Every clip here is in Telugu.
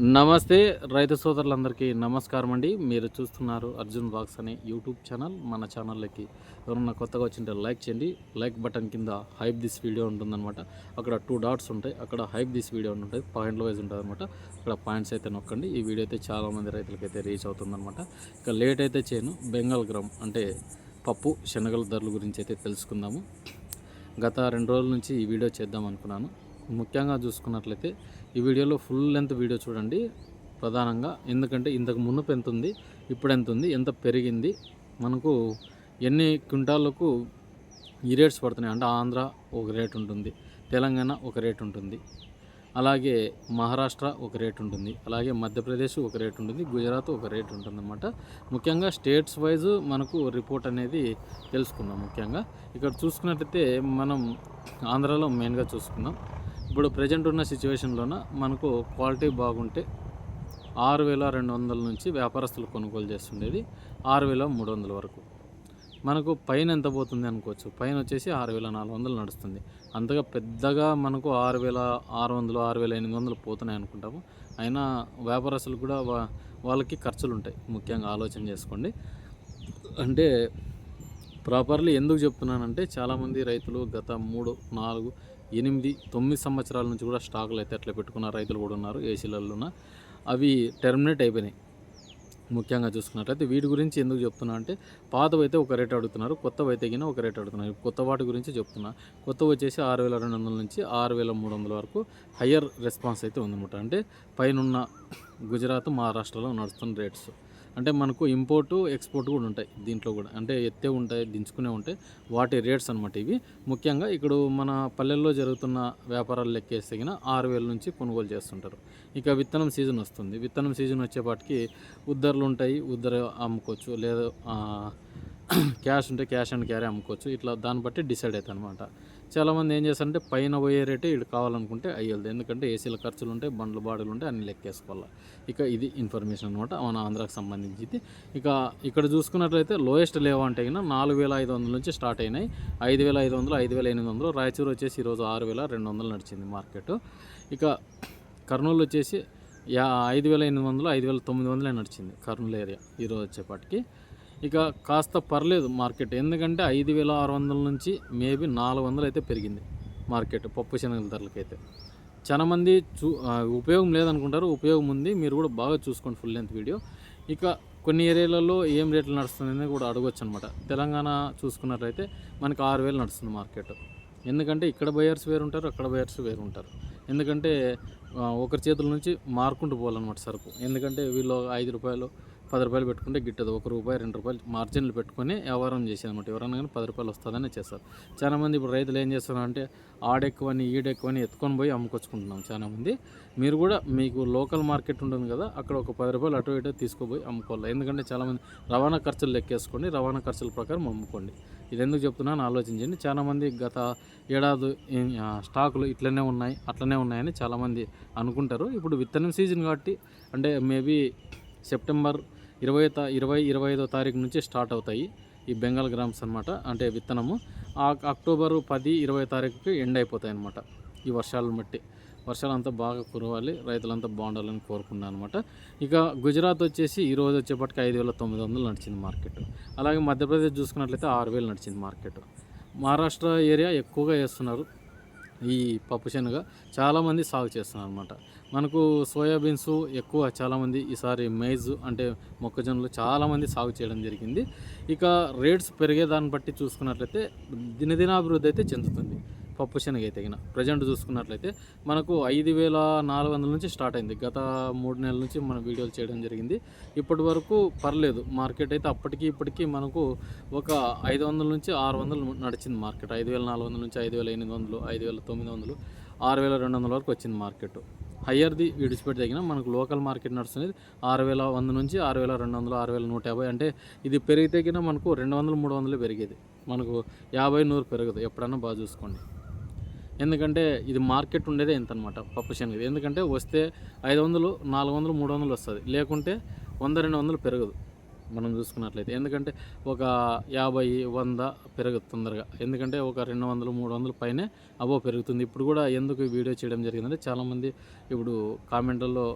నమస్తే రైతు సోదరులందరికీ నమస్కారం అండి. మీరు చూస్తున్నారు అర్జున్ బాక్స్ అనే యూట్యూబ్ ఛానల్. మన ఛానల్లోకి ఎవరన్నా కొత్తగా వచ్చింటే లైక్ చేయండి. లైక్ బటన్ కింద హైప్ దిస్ వీడియో ఉంటుందన్నమాట. అక్కడ టూ డాట్స్ ఉంటాయి. అక్కడ హైప్ దిస్ వీడియో ఉంటుంది పాయింట్ల వైజ్ ఉంటుంది అనమాట అక్కడ పాయింట్స్ అయితే నొక్కండి. ఈ వీడియో అయితే చాలామంది రైతులకైతే రీచ్ అవుతుందన్నమాట. ఇక లేట్ అయితే చేయను. బెంగాల్ గ్రామ్ అంటే పప్పు శనగల ధరల గురించి అయితే తెలుసుకుందాము. గత రెండు రోజుల నుంచి ఈ వీడియో చేద్దాం అనుకున్నాను. ముఖ్యంగా చూసుకున్నట్లయితే ఈ వీడియోలో ఫుల్ లెంత్ వీడియో చూడండి. ప్రధానంగా ఎందుకంటే ఇంతకు మునుపు ఎంత ఉంది ఇప్పుడు ఎంత ఉంది ఎంత పెరిగింది మనకు ఎన్ని క్వింటాలకు ఈ రేట్స్ పడుతున్నాయి అంటే ఆంధ్ర ఒక రేట్ ఉంటుంది తెలంగాణ ఒక రేట్ ఉంటుంది అలాగే మహారాష్ట్ర ఒక రేట్ ఉంటుంది అలాగే మధ్యప్రదేశ్ ఒక రేట్ ఉంటుంది గుజరాత్ ఒక రేట్ ఉంటుందన్నమాట. ముఖ్యంగా స్టేట్స్ వైజ్ మనకు రిపోర్ట్ అనేది తెలుసుకుందాం ముఖ్యంగా. ఇక్కడ చూసుకున్నట్లయితే మనం ఆంధ్రాలో మెయిన్గా చూసుకుందాం. ఇప్పుడు ప్రజెంట్ ఉన్న సిచ్యువేషన్లోన మనకు క్వాలిటీ బాగుంటే ఆరు వేల రెండు వందల నుంచి వ్యాపారస్తులు కొనుగోలు చేస్తుండేది ఆరు వేల మూడు వందల వరకు. మనకు పైన ఎంత పోతుంది అనుకోవచ్చు? పైన వచ్చేసి ఆరు వేల నాలుగు వందలు నడుస్తుంది. అంతగా పెద్దగా మనకు ఆరు వేల ఆరు వందలు ఆరు వేల ఎనిమిది వందలు పోతున్నాయి అనుకుంటాము. అయినా వ్యాపారస్తులు కూడా వాళ్ళకి ఖర్చులు ఉంటాయి. ముఖ్యంగా ఆలోచన చేసుకోండి. అంటే ప్రాపర్లీ ఎందుకు చెప్తున్నానంటే చాలామంది రైతులు గత మూడు నాలుగు ఎనిమిది తొమ్మిది సంవత్సరాల నుంచి కూడా స్టాకులు అయితే అట్లా పెట్టుకున్న రైతులు కూడా ఉన్నారు ఏసీలలోన అవి టెర్మినేట్ అయిపోయినాయి. ముఖ్యంగా చూసుకున్నట్లయితే వీటి గురించి ఎందుకు చెప్తున్నా అంటే పాతవి అయితే ఒక రేట్ అడుగుతున్నారు కొత్తవి అయితే గిన ఒక రేట్ అడుగుతున్నారు. కొత్త వాటి గురించి చెప్తున్నా. కొత్తవి వచ్చేసి ఆరు వేల రెండు వందల నుంచి ఆరు వేల మూడు వందల వరకు హయ్యర్ రెస్పాన్స్ అయితే ఉందన్నమాట. అంటే పైనున్న గుజరాత్ మహారాష్ట్రలో నడుస్తున్న రేట్స్. అంటే మనకు ఇంపోర్టు ఎక్స్పోర్ట్ కూడా ఉంటాయి దీంట్లో కూడా. అంటే ఎత్తే ఉంటాయి దించుకునే ఉంటాయి. వాటి రేట్స్ అనమాట ఇవి. ముఖ్యంగా ఇక్కడ మన పల్లెల్లో జరుగుతున్న వ్యాపారాలు లెక్కేస్తే ఆరు వేల నుంచి కొనుగోలు చేస్తుంటారు. ఇక విత్తనం సీజన్ వస్తుంది. విత్తనం సీజన్ వచ్చేపాటికి ఉద్దర్లు ఉంటాయి ఉద్దర అమ్ముకోవచ్చు. లేదా క్యాష్ ఉంటే క్యాష్ అండ్ క్యారీ అమ్ముకోవచ్చు. ఇట్లా దాన్ని బట్టి డిసైడ్ అవుతుంది అనమాట చాలామంది ఏం చేస్తారంటే పైన పోయే రేటే ఇటు కావాలనుకుంటే అయ్యేది. ఎందుకంటే ఏసీల ఖర్చులు ఉంటాయి బండ్లు బాడీలు ఉంటాయి అన్ని లెక్కేసుకోవాలి. ఇక ఇది ఇన్ఫర్మేషన్ అనమాట మన ఆంధ్రాకి సంబంధించింది. ఇక ఇక్కడ చూసుకున్నట్లయితే లోయెస్ట్ లేవా అంటే కన్నా నాలుగు వేల ఐదు వందల నుంచి స్టార్ట్ అయినాయి. ఐదు వేల ఐదు వందలు ఐదు వేల ఎనిమిది వందలు. రాయచూరు వచ్చేసి ఈరోజు ఆరు వేల రెండు వందలు నడిచింది మార్కెట్. ఇక కర్నూలు వచ్చేసి యా ఐదు వేల ఎనిమిది వందలు ఐదు వేల తొమ్మిది వందలే నడిచింది కర్నూలు ఏరియా ఈరోజు వచ్చేపాటికి. ఇక కాస్త పర్లేదు మార్కెట్. ఎందుకంటే ఐదు వేల ఆరు వందల నుంచి మేబీ నాలుగు వందలు అయితే పెరిగింది మార్కెట్ పప్పు శనగల ధరలకైతే. చాలామంది చూ ఉపయోగం లేదనుకుంటారు ఉపయోగం ఉంది మీరు కూడా బాగా చూసుకోండి ఫుల్ లెంత్ వీడియో. ఇక కొన్ని ఏరియాలలో ఏం రేట్లు నడుస్తుంది కూడా అడగొచ్చు అనమాట తెలంగాణ చూసుకున్నట్లయితే మనకి ఆరు వేలు నడుస్తుంది మార్కెట్. ఎందుకంటే ఇక్కడ బయర్స్ వేరు ఉంటారు అక్కడ బయర్స్ వేరు ఉంటారు. ఎందుకంటే ఒకరి చేతుల నుంచి మార్కుంటూ పోవాలన్నమాట సరుకు. ఎందుకంటే వీళ్ళు ఐదు రూపాయలు పది రూపాయలు పెట్టుకుంటే గిట్టదు. ఒక రూపాయి రెండు రూపాయలు మార్జిన్లు పెట్టుకొని వ్యవహారం చేసేది ఎవరైనా కానీ పది రూపాయలు వస్తుందని చేస్తారు. చాలామంది ఇప్పుడు రైతులు ఏం చేస్తున్నారు అంటే ఆడెక్కువని ఈడెక్కువని ఎత్తుకొని పోయి అమ్ముకొచ్చుకుంటున్నాం చాలామంది మీరు కూడా మీకు లోకల్ మార్కెట్ ఉంటుంది కదా అక్కడ ఒక పది రూపాయలు అటు ఇటు తీసుకుపోయి అమ్ముకోవాలి. ఎందుకంటే చాలామంది రవాణా ఖర్చులు లెక్కేసుకోండి రవాణా ఖర్చుల ప్రకారం అమ్ముకోండి. ఇది ఎందుకు చెప్తున్నాను ఆలోచించండి. చాలామంది గత ఏడాది స్టాకులు ఇట్లనే ఉన్నాయి అట్లనే ఉన్నాయని చాలామంది అనుకుంటారు. ఇప్పుడు విత్తనం సీజన్ కాబట్టి అంటే మేబీ సెప్టెంబర్ ఇరవై తా ఇరవై ఇరవై ఐదో తారీఖు నుంచి స్టార్ట్ అవుతాయి ఈ బెంగాల్ గ్రామ్స్ అనమాట అంటే విత్తనము ఆ పది ఇరవై తారీఖుకి ఎండ్ అయిపోతాయి అనమాట ఈ వర్షాలను బట్టి. వర్షాలు అంతా బాగా కురవాలి రైతులంతా బాగుండాలని కోరుకున్నాను అనమాట ఇక గుజరాత్ వచ్చేసి ఈరోజు వచ్చేపటికి ఐదు వేల తొమ్మిది వందలు నడిచింది మార్కెట్. అలాగే మధ్యప్రదేశ్ చూసుకున్నట్లయితే ఆరు వేలు నడిచింది మార్కెట్. మహారాష్ట్ర ఏరియా ఎక్కువగా వేస్తున్నారు ఈ పప్పు శనగ. చాలామంది సాగు చేస్తున్నారు అనమాట మనకు సోయాబీన్స్ ఎక్కువ చాలామంది ఈసారి మైజ్ అంటే మొక్కజొన్నలు చాలామంది సాగు చేయడం జరిగింది. ఇక రేట్స్ పెరిగేదాన్ని బట్టి చూసుకున్నట్లయితే దినదినాభివృద్ధి అయితే చెందుతుంది. పప్పు శనగ అయితే గిన ప్రజెంట్ చూసుకున్నట్లయితే మనకు ఐదు వేల నాలుగు వందల నుంచి స్టార్ట్ అయింది. గత మూడు నెలల నుంచి మనం వీడియోలు చేయడం జరిగింది. ఇప్పటి వరకు పర్లేదు మార్కెట్ అయితే అప్పటికి ఇప్పటికీ మనకు ఒక ఐదు వందల నుంచి ఆరు వందలు నడిచింది మార్కెట్. ఐదు వేల నాలుగు వందల నుంచి ఐదు వేల ఎనిమిది వందలు ఐదు వేల తొమ్మిది వందలు ఆరు వేల రెండు వందల వరకు వచ్చింది మార్కెట్. హయ్యర్ది విడిచిపెట్టి తగిన మనకు లోకల్ మార్కెట్ నడుస్తుంది ఆరు వేల వంద నుంచి ఆరు వేల రెండు వందలు ఆరు వేల నూట యాభై అంటే ఇది పెరిగితేగిన మనకు రెండు వందలు మూడు వందలు పెరిగేది. మనకు యాభై నూరు పెరగదు. ఎప్పుడన్నా బాగా చూసుకోండి. ఎందుకంటే ఇది మార్కెట్ ఉండేదే ఇంత అనమాట పప్పు శనగది. ఎందుకంటే వస్తే ఐదు వందలు నాలుగు వందలు మూడు వందలు వస్తుంది. లేకుంటే వంద రెండు వందలు పెరగదు. మనం చూసుకున్నట్లయితే. ఎందుకంటే ఒక యాభై వంద పెరగదు తొందరగా. ఎందుకంటే ఒక రెండు వందలు మూడు వందలు పైనే అబో పెరుగుతుంది. ఇప్పుడు కూడా ఎందుకు వీడియో చేయడం జరిగిందంటే చాలామంది ఇప్పుడు కామెంట్లలో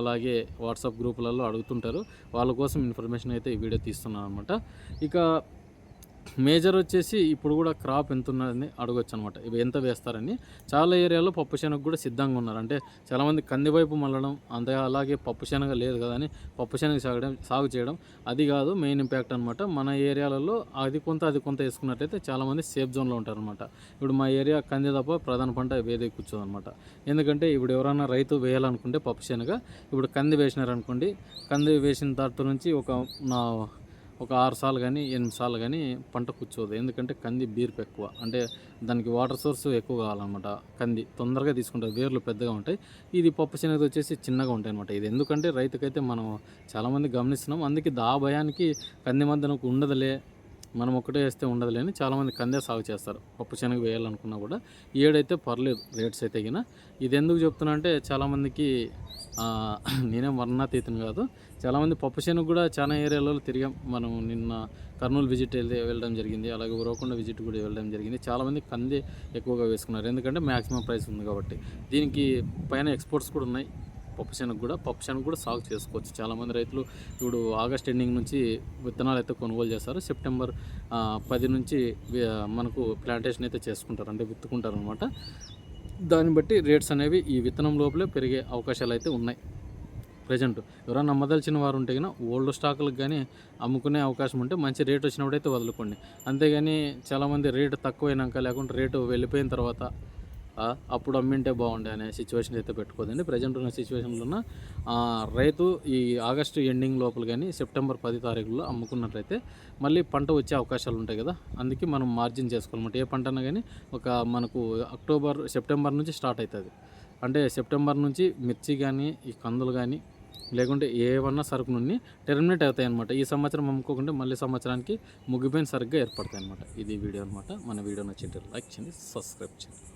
అలాగే వాట్సాప్ గ్రూపులలో అడుగుతుంటారు. వాళ్ళ కోసం ఇన్ఫర్మేషన్ అయితే ఈ వీడియో తీస్తున్నాను అనమాట ఇక మేజర్ వచ్చేసి ఇప్పుడు కూడా క్రాప్ ఎంత ఉన్నదని అడగొచ్చు అనమాట ఇవి ఎంత వేస్తారని. చాలా ఏరియాలో పప్పు శనగ కూడా సిద్ధంగా ఉన్నారు. అంటే చాలామంది కంది వైపు మళ్ళడం అంత అలాగే పప్పు శనగ లేదు కదా అని పప్పు శనగ సాగడం సాగు చేయడం అది కాదు మెయిన్ ఇంపాక్ట్ అనమాట. మన ఏరియాలలో అది కొంత అది కొంత వేసుకున్నట్టయితే చాలామంది సేఫ్ జోన్లో ఉంటారు అనమాట ఇప్పుడు మా ఏరియా కంది తప్ప ప్రధాన పంట వేదే కూర్చోదనమాట. ఎందుకంటే ఇప్పుడు ఎవరైనా రైతు వేయాలనుకుంటే పప్పు శనగ ఇప్పుడు కంది వేసినారనుకోండి కంది వేసిన తర్వాత నుంచి ఒక నా ఒక ఆరు సార్లు కానీ ఎనిమిది సార్లు కానీ పంట కూర్చోదు. ఎందుకంటే కంది బీర్పు ఎక్కువ. అంటే దానికి వాటర్ సోర్స్ ఎక్కువ కావాలన్నమాట. కంది తొందరగా తీసుకుంటారు వేర్లు పెద్దగా ఉంటాయి. ఇది పప్పు శనగ వచ్చేసి చిన్నగా ఉంటాయి అనమాట ఇది ఎందుకంటే రైతుకైతే మనం చాలామంది గమనిస్తున్నాం. అందుకే దా భయానికి కంది మధ్యన ఉండదులే. మనం ఒకటే వేస్తే ఉండదులేని చాలామంది కందే సాగు చేస్తారు. పప్పు శనగ వేయాలనుకున్నా కూడా ఈ ఏడైతే పర్లేదు రేట్స్ అయితే గిన ఇది ఎందుకు చెప్తున్నా అంటే చాలామందికి నేనేం వర్ణాతీతం కాదు. చాలామంది పప్పు శనగ కూడా చాలా ఏరియాలలో తిరిగాం. మనం నిన్న కర్నూలు విజిట్ వెళ్తే వెళ్ళడం జరిగింది. అలాగే ఉరవకొండ విజిట్ కూడా వెళ్ళడం జరిగింది. చాలామంది కంది ఎక్కువగా వేసుకున్నారు. ఎందుకంటే మ్యాక్సిమం ప్రైస్ ఉంది కాబట్టి. దీనికి పైన ఎక్స్పోర్ట్స్ కూడా ఉన్నాయి. పప్పు శనగ కూడా పప్పు శనగ కూడా సాగు చేసుకోవచ్చు. చాలామంది రైతులు ఇప్పుడు ఆగస్ట్ ఎండింగ్ నుంచి విత్తనాలు అయితే కొనుగోలు చేస్తారు. సెప్టెంబర్ పది నుంచి మనకు ప్లాంటేషన్ అయితే చేసుకుంటారు. అంటే విత్తుకుంటారు అనమాట దాన్ని బట్టి రేట్స్ అనేవి ఈ విత్తనం లోపలే పెరిగే అవకాశాలు అయితే ఉన్నాయి. ప్రజెంట్ ఎవరైనా నమ్మదలిచిన వారు ఉంటే కన్నా ఓల్డ్ స్టాకులకు కానీ అమ్ముకునే అవకాశం ఉంటే మంచి రేట్ వచ్చినప్పుడైతే వదులుకోండి. అంతేగాని చాలామంది రేటు తక్కువైనాక లేకుంటే రేటు వెళ్ళిపోయిన తర్వాత అప్పుడు అమ్మింటే బాగుండే అనే సిచ్యువేషన్ అయితే పెట్టుకోదండి. ప్రజెంట్ ఉన్న సిచ్యువేషన్లో రైతు ఈ ఆగస్టు ఎండింగ్ లోపల కానీ సెప్టెంబర్ పది తారీఖులో అమ్ముకున్నట్లయితే మళ్ళీ పంట వచ్చే అవకాశాలు ఉంటాయి కదా? అందుకే మనం మార్జిన్ చేసుకోవాలన్నమాట. ఏ పంట అన్నా కానీ ఒక మనకు అక్టోబర్ సెప్టెంబర్ నుంచి స్టార్ట్ అవుతుంది అంటే సెప్టెంబర్ నుంచి మిర్చి కానీ ఈ కందులు కానీ లేకుంటే ఏమన్నా సరుకు నుండి టెర్మినేట్ అవుతాయి అనమాట ఈ సంవత్సరం అమ్ముకోకుంటే మళ్ళీ సంవత్సరానికి ముగిపోయిన సరుగ్గా ఏర్పడతాయి అనమాట ఇది వీడియో అనమాట మన వీడియో నచ్చింటే లైక్ చేయండి సబ్స్క్రైబ్ చేయండి.